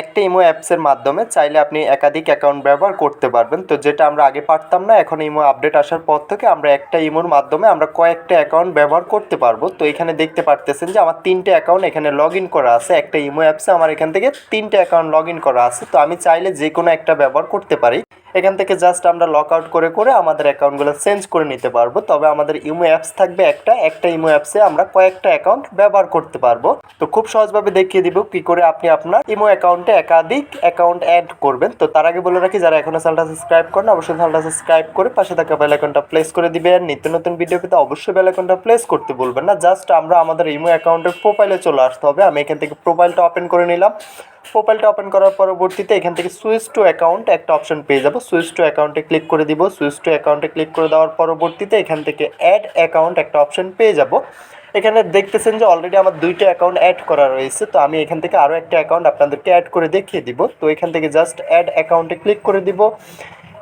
একটা ইমো অ্যাপসের মাধ্যমে চাইলে আপনি একাধিক অ্যাকাউন্ট ব্যবহার করতে পারবেন। তো যেটা আমরা আগে পারতাম না, এখন ইমো আপডেট আসার পর থেকে আমরা একটা ইমোর মাধ্যমে আমরা কয়েকটা অ্যাকাউন্ট ব্যবহার করতে পারব। তো এখানে দেখতে পারতেছেন যে আমার তিনটে অ্যাকাউন্ট এখানে লগ ইন করা আছে। একটা ইমো অ্যাপসে আমার এখান থেকে তিনটে অ্যাকাউন্ট লগ ইন করা আছে। তো আমি চাইলে যে কোনো একটা ব্যবহার করতে পারি। এখান থেকে জাস্ট আমরা লক আউট করে করে আমাদের অ্যাকাউন্টগুলো চেঞ্জ করে নিতে পারব। তবে আমাদের ইমো অ্যাপস থাকবে একটা। একটা ইমো অ্যাপসে আমরা কয়েকটা অ্যাকাউন্ট ব্যবহার করতে পারব। তো খুব সহজভাবে দেখিয়ে দিব কি করে আপনি আপনার ইমো অ্যাকাউন্টে একাধিক অ্যাকাউন্ট অ্যাড করবেন। তো তার আগে বলে রাখি, যারা এখনও চ্যানেলটা সাবস্ক্রাইব করেন, অবশ্যই চ্যানেলটা সাবস্ক্রাইব করে পাশে থাকা বেল আইকনটা প্লেস করে দিবেন। নিত্য নতুন ভিডিও পেতে অবশ্যই বেল আইকনটা প্লেস করতে বলবেন না। জাস্ট আমরা আমাদের ইমো অ্যাকাউন্টের প্রোফাইলে চলে আসতে হবে। আমি এখান থেকে প্রোফাইলটা ওপেন করে নিলাম। প্রোফাইলটা ওপেন করার পরবর্তীতে এখান থেকে সুইচ টু অ্যাকাউন্ট একটা অপশন পেয়ে যাব। সুইচ টু অ্যাকাউন্টে ক্লিক করে দিব। সুইচ টু অ্যাকাউন্টে ক্লিক করে দেওয়ার পরবর্তীতে এখান থেকে অ্যাড অ্যাকাউন্ট একটা অপশন পেয়ে যাব। এখানে দেখতেছেন যে অলরেডি আমার দুইটা অ্যাকাউন্ট অ্যাড করা রয়েছে। তো আমি এখান থেকে আরও একটা অ্যাকাউন্ট আপনাদেরকে অ্যাড করে দেখিয়ে দিব। তো এখান থেকে জাস্ট অ্যাড অ্যাকাউন্টে ক্লিক করে দিব।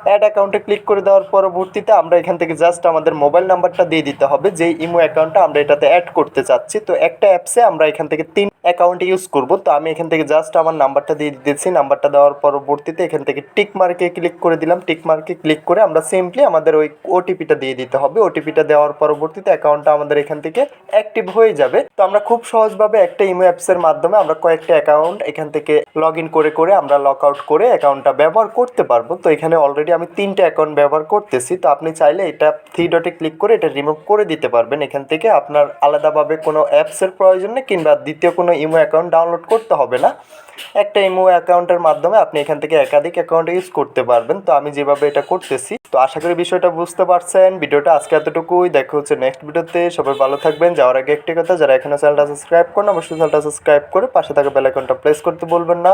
অ্যাড অ্যাকাউন্টে ক্লিক করে দেওয়ার পরবর্তীতে আমরা এখান থেকে জাস্ট আমাদের মোবাইল নাম্বারটা দিয়ে দিতে হবে। যেই ইমো অ্যাকাউন্টটা আমরা এটাতে অ্যাড করতে চাচ্ছি, তো একটা অ্যাপসে আমরা এখান থেকে তিন অ্যাকাউন্ট ইউজ করব। তো আমি এখান থেকে জাস্ট আমার নাম্বারটা দিয়ে দিতেছি। নাম্বারটা দেওয়ার পরবর্তীতে এখান থেকে টিক মার্কে ক্লিক করে দিলাম। টিক মার্কে ক্লিক করে আমরা সিম্পলি আমাদের ওই ওটিপিটা দিয়ে দিতে হবে। ওটিপিটা দেওয়ার পরবর্তীতে অ্যাকাউন্টটা আমাদের এখান থেকে অ্যাক্টিভ হয়ে যাবে। তো আমরা খুব সহজভাবে একটা ইমো অ্যাপসের মাধ্যমে আমরা কয়েকটা অ্যাকাউন্ট এখান থেকে লগ ইন করে করে আমরা লক আউট করে অ্যাকাউন্টটা ব্যবহার করতে পারব। তো এখানে অলরেডি আমি তিনটে অ্যাকাউন্ট ব্যবহার করতেছি, তো আপনি চাইলে এটা থ্রি ডটে ক্লিক করে এটা রিমুভ করে দিতে পারবেন। এখান থেকে আপনার আলাদাভাবে কোনো অ্যাপসের প্রয়োজন নেই, কিংবা দ্বিতীয় কোনো ইমো অ্যাকাউন্ট ডাউনলোড করতে হবে না। একটা ইমো অ্যাকাউন্টের মাধ্যমে আপনি এখান থেকে একাধিক অ্যাকাউন্ট ইউজ করতে পারবেন। তো আমি যেভাবে এটা করতেছি, তো আশা করি বিষয়টা বুঝতে পারছেন। ভিডিওটা আজকে এতটুকুই, দেখা হচ্ছে নেক্সট ভিডিওতে। সবাই ভালো থাকবেন। যাওয়ার আগে একটি কথা, যারা এখনও চ্যানেলটা সাবস্ক্রাইব করেন, অবশ্যই চ্যানেলটা সাবস্ক্রাইব করে পাশে থাকা বেল আইকনটা প্রেস করতে বলবেন না।